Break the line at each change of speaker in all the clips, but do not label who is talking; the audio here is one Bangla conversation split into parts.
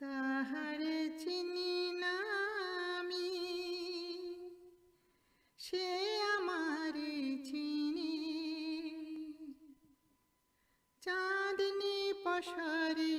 তাহারে চিনি না আমি সে আমার চিনি। চাঁদনি পশরে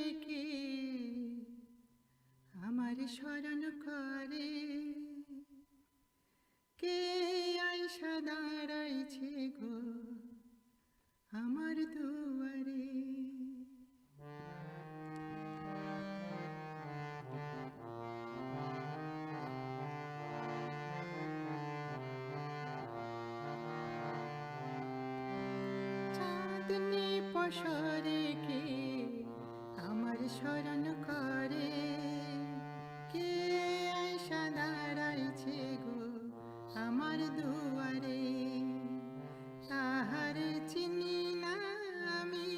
পশরে কে আমার স্মরণ করে? কে আইসা দাঁড়াইছে গো আমার দুয়ারে? তাহার চিনি না আমি,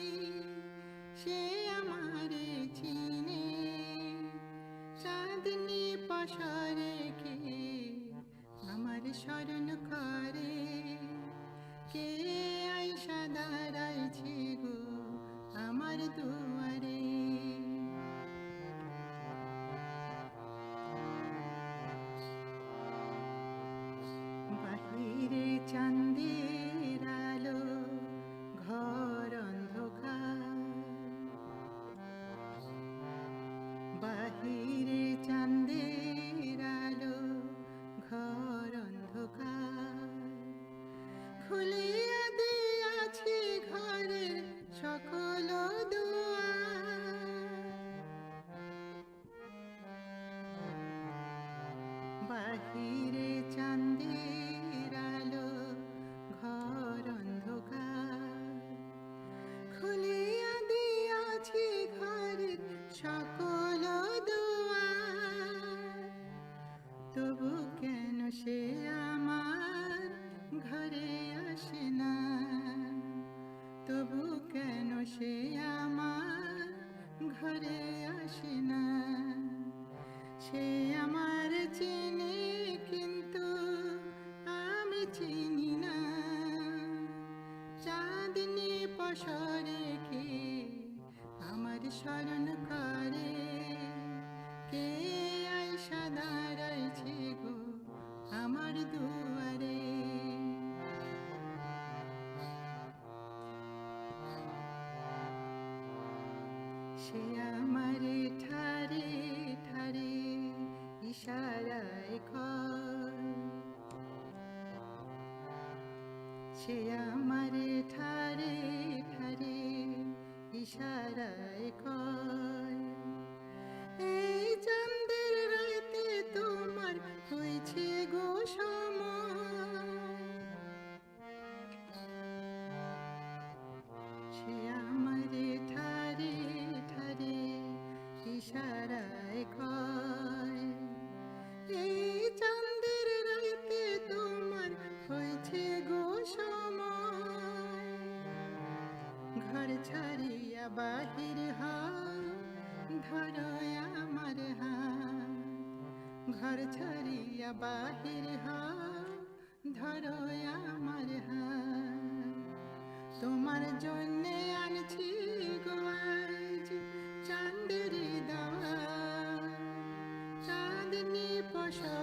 সে আমারে চিনে। চাঁদনি পশরে সকল দুয়ার। তবু কেন সে আমার ঘরে আসে না? তবু কেন সে আমার ঘরে আসে না? সে আমার চিনি, কিন্তু আমি চিনি না। চাঁদনি পশরে কে আমার স্মরণ করে। কে আইসা দাঁড়াইছে গো আমার দুয়ারে? সে আমারে ঠারে ঠারে ইশারায় কর। সে আমারে ঠারে ইশারায় কর। বাহির ধরো আমার ঘর ছাড়িয়া বাহির ধরো আমার তোমার জন্য আনছি গো আজ চাঁদের দাওয়া চাঁদনি পশরে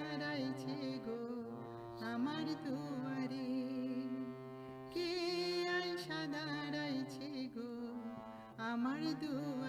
আইসা দাঁড়াইছে গো আমার দুয়ারে